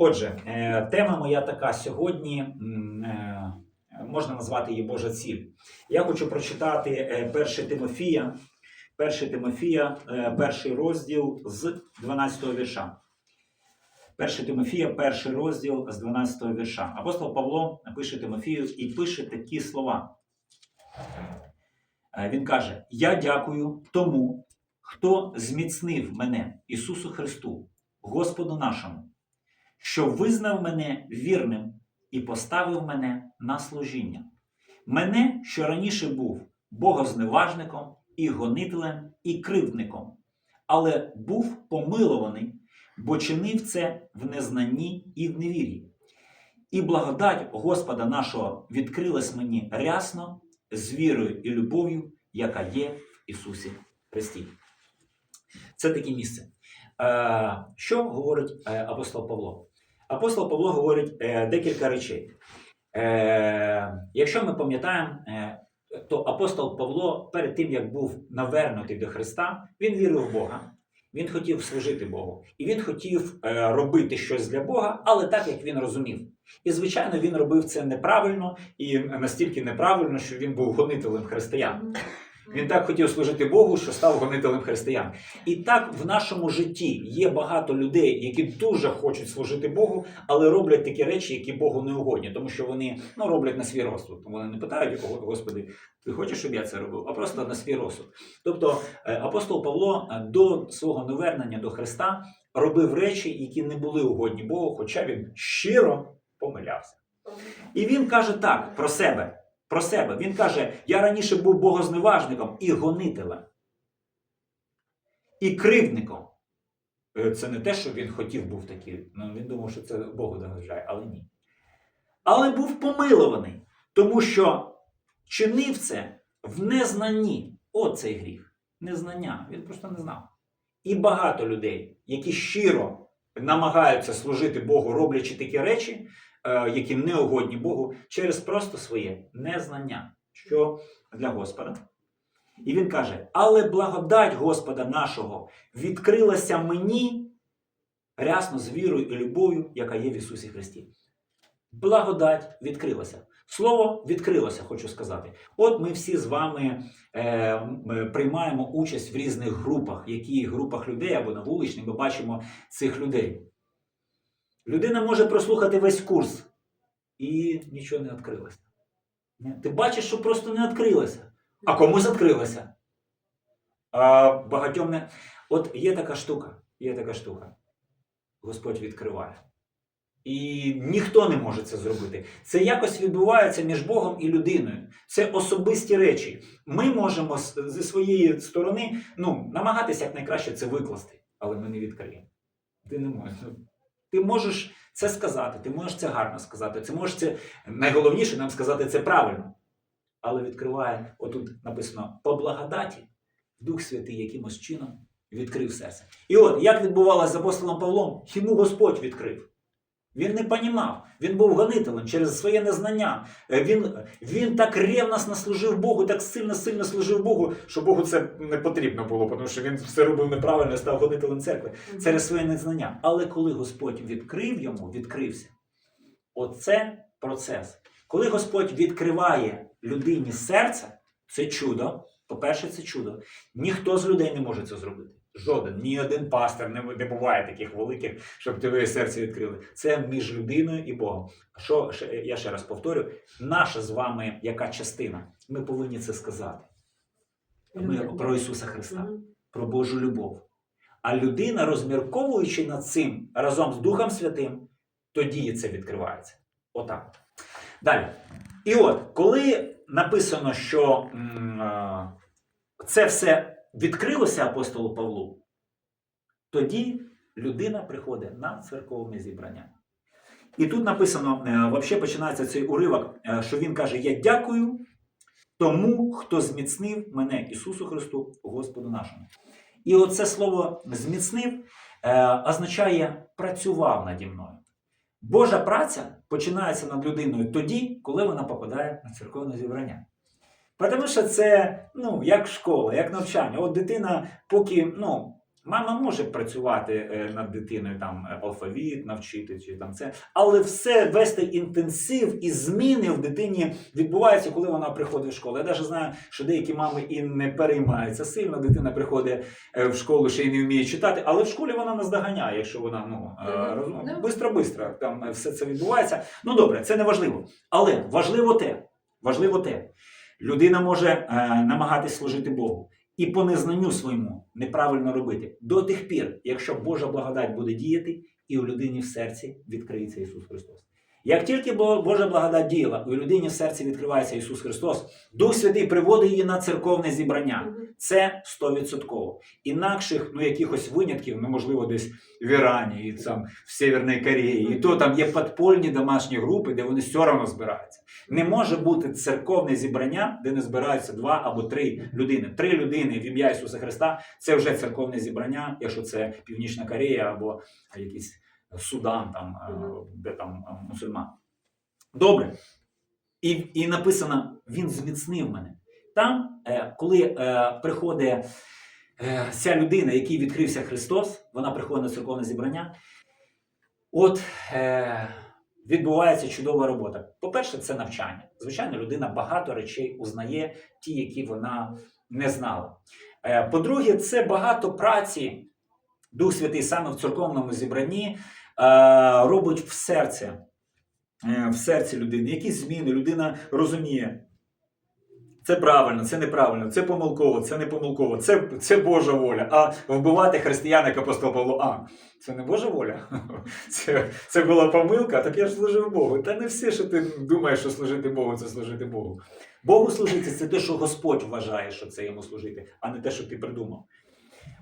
Отже, е, тема моя така сьогодні. е, Можна назвати її Божа ціль. Я хочу прочитати е, 1 Тимофія, 1 Тимофія, перший розділ з 12 вірша. 1 Тимофія, перший розділ з 12 вірша. Апостол Павло пише Тимофію і пише такі слова. Він каже: Я дякую тому, хто зміцнив мене, Ісусу Христу, Господу нашому, що визнав мене вірним і поставив мене на служіння. Мене, що раніше був богозневажником і гонителем і кривдником, але був помилований, бо чинив це в незнанні і в невірі. І благодать Господа нашого відкрилась мені рясно з вірою і любов'ю, яка є в Ісусі Христі. Це таке місце. Е, що говорить е, апостол Павло? Апостол Павло говорить е, декілька речей. Якщо ми пам'ятаємо, то апостол Павло перед тим, як був навернутий до Христа, він вірив в Бога. Він хотів служити Богу. І він хотів робити щось для Бога, але так, як він розумів. І, звичайно, він робив це неправильно і настільки неправильно, що він був гонителем християн. Він так хотів служити Богу, що став гонителем християн. І так в нашому житті є багато людей, які дуже хочуть служити Богу, але роблять такі речі, які Богу не угодні, тому що вони ну, роблять на свій розсуд. Тому вони не питають, Господи, ти хочеш, щоб я це робив, а просто на свій розсуд. Тобто е, апостол Павло е, до свого навернення до Христа робив речі, які не були угодні Богу, хоча він щиро помилявся. І він каже так про себе. Про себе. Він каже: я раніше був богозневажником і гонителем, і кривдником. Е, Це не те, що він хотів був такий. Ну, він думав, що це Богу догоджає, але ні. Але був помилований, тому що чинив це в незнанні. От цей гріх. Незнання. Він просто не знав. І багато людей, які щиро намагаються служити Богу, роблячи такі речі, які не угодні Богу, через просто своє незнання, що для Господа. І він каже: але благодать Господа нашого відкрилася мені рясно з вірою і любов'ю, яка є в Ісусі Христі. Благодать відкрилася. Слово відкрилося, хочу сказати. От ми всі з вами е, приймаємо участь в різних групах, які групах людей або на вуличних ми бачимо цих людей. Людина може прослухати весь курс і нічого не відкрилося. Ти бачиш, що просто не відкрилося. А комусь відкрилося. А багатьом не. От є така штука, є така штука. Господь відкриває. І ніхто не може це зробити. Це якось відбувається між Богом і людиною. Це особисті речі. Ми можемо зі своєї сторони ну, намагатися якнайкраще це викласти, але ми не відкриємо. Ти не можеш. Ти можеш це сказати, ти можеш це гарно сказати, ти можеш це найголовніше нам сказати це правильно. Але відкриває, отут написано, по благодаті Дух Святий якимось чином відкрив серце. І от як відбувалося з апостолом Павлом, йому Господь відкрив. Він не понімав, він був гонителем через своє незнання. Е, Він, він так ревносно служив Богу, так сильно-сильно служив Богу, що Богу це не потрібно було, тому що він все робив неправильно і став гонителем церкви через своє незнання. Але коли Господь відкрив йому, відкрився, оце процес. Коли Господь відкриває людині серце, це чудо. По-перше, це чудо. Ніхто з людей не може це зробити. Жоден, ні один пастор не, не буває таких великих, щоб твоє серце відкрили. Це між людиною і Богом. Що я ще раз повторю: наша з вами яка частина? Ми повинні це сказати. Ми про Ісуса Христа про Божу любов. А людина, розмірковуючи над цим разом з Духом Святим, тоді це відкривається. Отак. Далі. І от, коли написано, що м, е, це все відкрилося апостолу Павлу, тоді людина приходить на церковне зібрання. І тут написано, е, взагалі починається цей уривок, е, що він каже: Я дякую тому, хто зміцнив мене Ісусу Христу, Господу нашому. І оце слово зміцнив е, означає працював наді мною. Божа праця починається над людиною тоді, коли вона попадає на церковне зібрання. Тому що це ну, як школа, як навчання. От дитина, поки ну, Мама може працювати е, над дитиною, там алфавіт навчити чи там це, але все вести інтенсив і зміни в дитині відбуваються, коли вона приходить в школу. Я навіть знаю, що деякі мами і не переймаються сильно. Дитина приходить е, в школу, ще й не вміє читати, але в школі вона наздоганяє, якщо вона ну е, Мгм. роз- Да. бистро-бистро там е, все це відбувається. Ну добре, це не важливо. Але важливо те, важливо те, людина може е, намагатись служити Богу і по незнанню своєму неправильно робити до тих пір, якщо Божа благодать буде діяти, і у людині в серці відкриється Ісус Христос. Як тільки Бо- Божа благодать діяла, у людині в серці відкривається Ісус Христос, Дух Святий приводить її на церковне зібрання. Це 100%. Інакших, ну якихось винятків, ну можливо, десь в Ірані, і там в Северній Кореї, і то там є підпольні домашні групи, де вони все одно збираються. Не може бути церковне зібрання, де не збираються два або три людини. Три людини в ім'я Ісуса Христа це вже церковне зібрання, якщо це Північна Корея або якийсь Судан, там, е, де там е, мусульман. Добре. І, і написано: Він зміцнив мене. Там, е, коли приходить ця людина, якій відкрився Христос, вона приходить на церковне зібрання. От е, відбувається чудова робота. По-перше, це навчання. Звичайно, людина багато речей узнає, ті, які вона не знала. Е, по-друге, це багато праці. Дух Святий саме в церковному зібранні робить в серці, е, в серці людини. Якісь зміни людина розуміє. Це правильно, це неправильно, це помилково, це не помилково, це, це Божа воля. А вбивати християн, як апостол Павло, а це не Божа воля. Це, це була помилка, так я ж служив Богу. Та не все, що ти думаєш, що служити Богу, це служити Богу. Богу служити це те, що Господь вважає, що це йому служити, а не те, що ти придумав.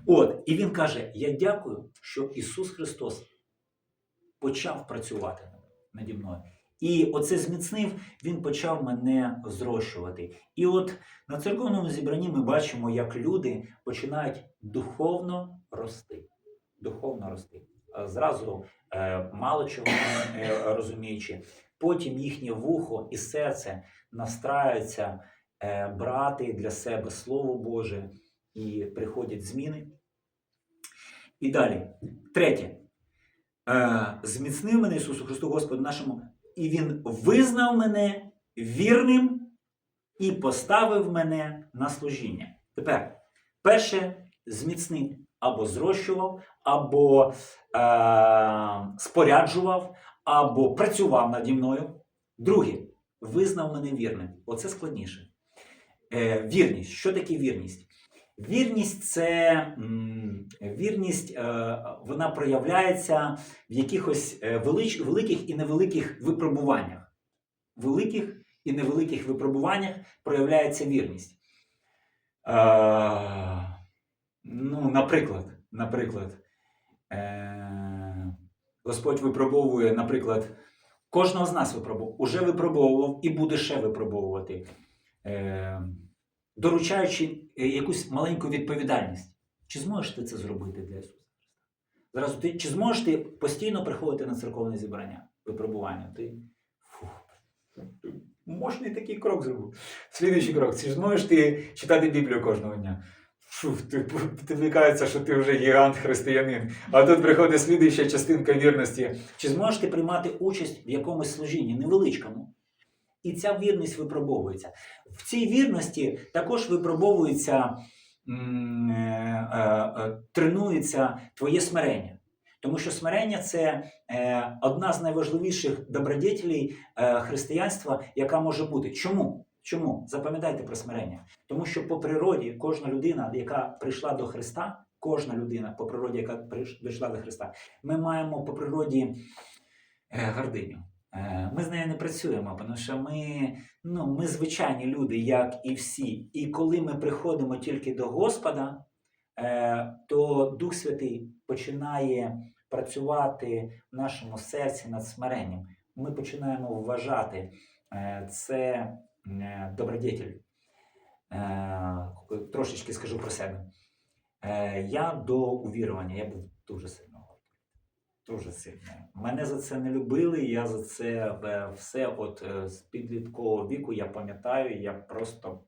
От, і він каже: Я дякую, що Ісус Христос почав працювати наді мною. І оце зміцнив, він почав мене зрощувати. І от на церковному зібранні ми бачимо, як люди починають духовно рости. Духовно рости. Е, Зразу е, мало чого розуміючи, потім їхнє вухо і серце настраються е, брати для себе Слово Боже і приходять зміни. І далі. Третє. Е, зміцнив мене Ісусу Христу Господу нашому, і Він визнав мене вірним і поставив мене на служіння. Тепер, перше, зміцнив або зрощував, або е, споряджував, або працював наді мною. Друге, визнав мене вірним. Оце складніше. Е, вірність. Що таке вірність? Вірність це вірність, е, вона проявляється в якихось е, велич, великих і невеликих випробуваннях. Великих і невеликих випробуваннях проявляється вірність. Е, ну, наприклад, наприклад, Господь випробовує, наприклад, кожного з нас випробував, уже випробовував і буде ще випробовувати. Доручаючи е, якусь маленьку відповідальність. Чи зможеш ти це зробити для Ісуса? Зараз ти, чи зможеш ти постійно приходити на церковне зібрання, випробування? Ти фух, ти мощний такий крок зробив. Слідуючий крок, чи зможеш ти читати Біблію кожного дня? Фух, ти, тобі кажеться, що ти вже гігант християнин. А тут приходить слідуюча частинка вірності. Чи зможеш ти приймати участь в якомусь служінні, невеличкому? І ця вірність випробовується. В цій вірності також випробовується, е, е, е, тренується твоє смирення. Тому що смирення це одна з найважливіших добродетелей християнства, яка може бути. Чому? Чому? Запам'ятайте про смирення. Тому що по природі кожна людина, яка прийшла до Христа, кожна людина по природі, яка прийшла до Христа, ми маємо по природі гординю. Е, Ми з нею не працюємо, тому що ми, ну, ми звичайні люди, як і всі. І коли ми приходимо тільки до Господа, е, то Дух Святий починає працювати в нашому серці над смиренням. Ми починаємо вважати е, це добродетель. Трошечки скажу про себе. Я до увірування, я був дуже. Дуже сильно. Мене за це не любили. Я за це е, все от е, з підліткового віку я пам'ятаю, я просто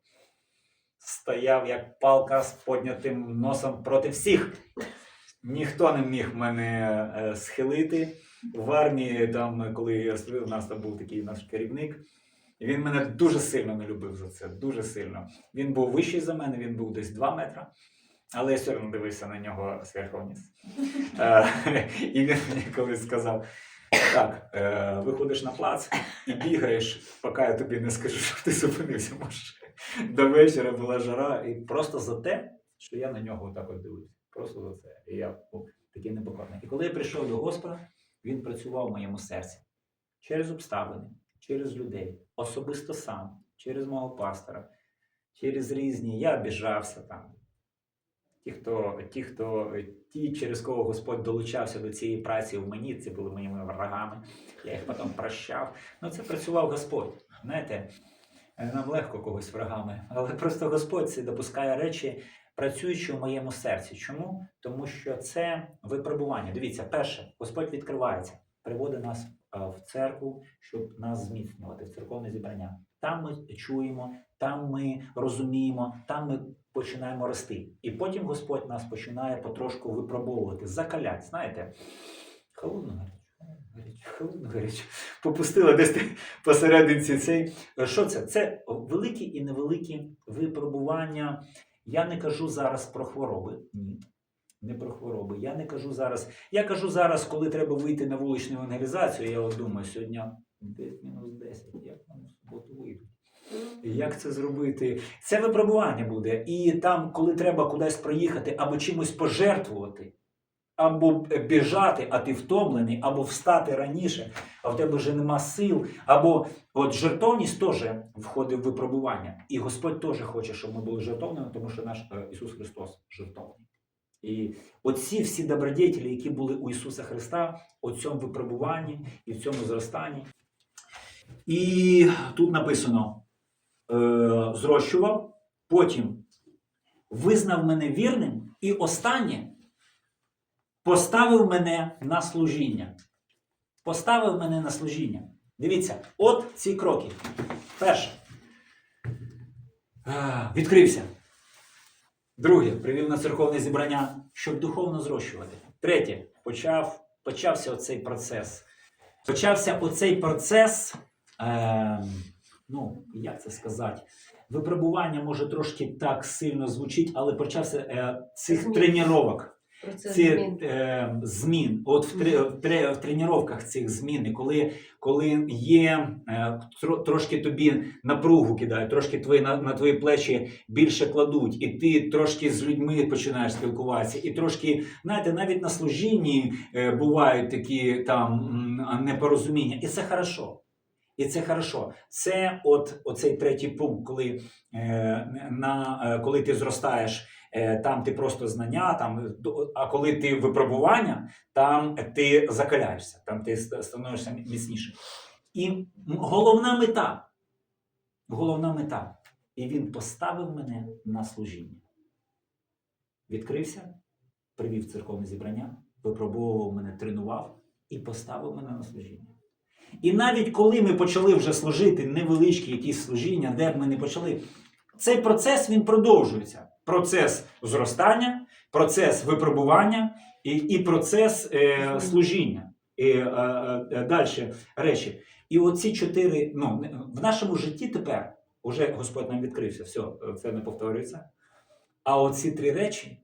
стояв як палка з поднятим носом проти всіх. ніхто не міг мене е, схилити. В армії, там, коли я служив, у нас там був такий наш керівник. Він мене дуже сильно не любив за це. Дуже сильно. Він був вищий за мене, він був десь 2 метри. Але я все одно дивився на нього зверху вниз. Е, І він мені колись сказав: так, е, виходиш на плац і бігаєш, поки я тобі не скажу, щоб ти зупинився. Може. До вечора була жара, і просто за те, що я на нього отак от дивився. Просто за це. І я був такий непокорний. І коли я прийшов до Господа, він працював в моєму серці через обставини, через людей, особисто сам, через мого пастора, через різні. Я обіжався там. Ті, хто, ті, хто, ті, через кого Господь долучався до цієї праці в мені, це були моїми врагами. Я їх потім прощав. Ну, це працював Господь. Знаєте, е, нам легко когось врагами, але просто Господь це допускає речі, працюючи в моєму серці. Чому? Тому що це випробування. Дивіться, перше, Господь відкривається, приводить нас е, в церкву, щоб нас зміцнювати, в церковне зібрання. Там ми чуємо, там ми розуміємо, там ми починаємо рости. І потім Господь нас починає потрошку випробовувати, закалять. Знаєте, холодно гаряче, холодно гаряче. Попустила десь посерединці цей. Що це? Це великі і невеликі випробування. Я не кажу зараз про хвороби. Ні. Не про хвороби. Я не кажу зараз. Я кажу зараз, коли треба вийти на вуличну евангелізацію. Я от думаю, сьогодні десь мінус 10, як вийти. Як це зробити? Це випробування буде. І там, коли треба кудись проїхати або чимось пожертвувати, або біжати, а ти втомлений, або встати раніше, а в тебе вже нема сил, або от жертовність теж входить в випробування. І Господь теж хоче, щоб ми були жертовними, тому що наш е, Ісус Христос жертовний. І оці всі добродетелі, які були у Ісуса Христа, у цьому випробуванні і в цьому зростанні. І тут написано: е, зрощував, потім визнав мене вірним, і останнє поставив мене на служіння. Поставив мене на служіння. Дивіться, от ці кроки. Перше. Е, Відкрився. Друге, привів на церковне зібрання, щоб духовно зрощувати. Третє, почав, почався оцей процес. Почався оцей процес, е, ну, як це сказати, випробування може трошки так сильно звучить, але почався е, цих Змін. тренувань ці е, змін, от в, тре, в, тре, в тренуваннях цих змін, коли, коли є е, тро, трошки тобі напругу кидають, трошки твої, на, на твої плечі більше кладуть, і ти трошки з людьми починаєш спілкуватися, і трошки, знаєте, навіть на служінні е, бувають такі там непорозуміння, і це хорошо. І це хорошо. Це от оцей третій пункт, коли, е, на, е, коли ти зростаєш Е, там ти просто знання, там, а коли ти випробування, там ти закаляєшся, там ти становишся міцнішим. І головна мета, головна мета, і він поставив мене на служіння. Відкрився, привів церковне зібрання, випробовував мене, тренував і поставив мене на служіння. І навіть коли ми почали вже служити невеличкі якісь служіння, де б ми не почали, цей процес він продовжується. Процес зростання, процес випробування і, і процес е, служіння. І е, е, далі речі. І оці чотири, ну, в нашому житті тепер уже Господь нам відкрився, все, це не повторюється. А оці три речі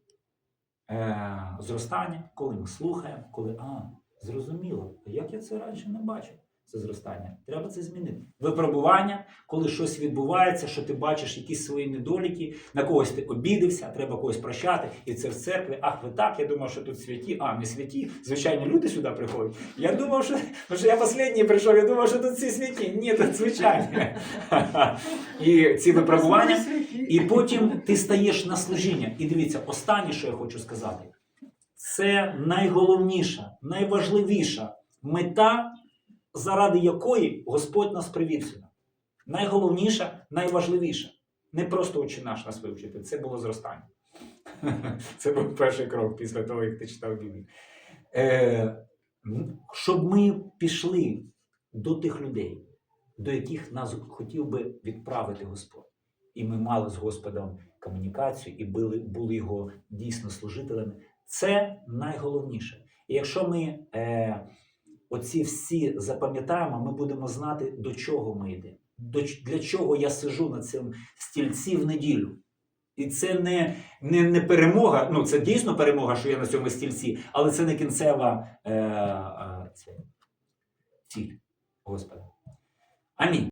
е, зростання, коли ми слухаємо, коли а, зрозуміло, як я це раніше не бачив. Це зростання. Треба це змінити. Випробування, коли щось відбувається, що ти бачиш якісь свої недоліки, на когось ти обідався, треба когось прощати, і це в церкві. Ах, ви так, я думав, що тут святі, а не святі. Звичайні люди сюди приходять. Я думав, що, ну, що я останній прийшов, я думав, що тут всі святі. Ні, тут звичайні. І ці випробування. І потім ти стаєш на служіння. І дивіться, останнє, що я хочу сказати, це найголовніша, найважливіша мета, заради якої Господь нас привів сюди. Найголовніша, найважливіша. Не просто очі наш нас вивчити, це було зростання. Це був перший крок після того, як ти читав Біблію. Е, щоб ми пішли до тих людей, до яких нас хотів би відправити Господь і ми мали з Господом комунікацію і були, були його дійсно служителями, Це найголовніше. І якщо ми е, оці всі запам'ятаємо, ми будемо знати, до чого ми йдемо. Для чого я сижу на цьому стільці в неділю. І це не, не, не перемога, ну це дійсно перемога, що я на цьому стільці, але це не кінцева е, е, ціль Господа. Амінь.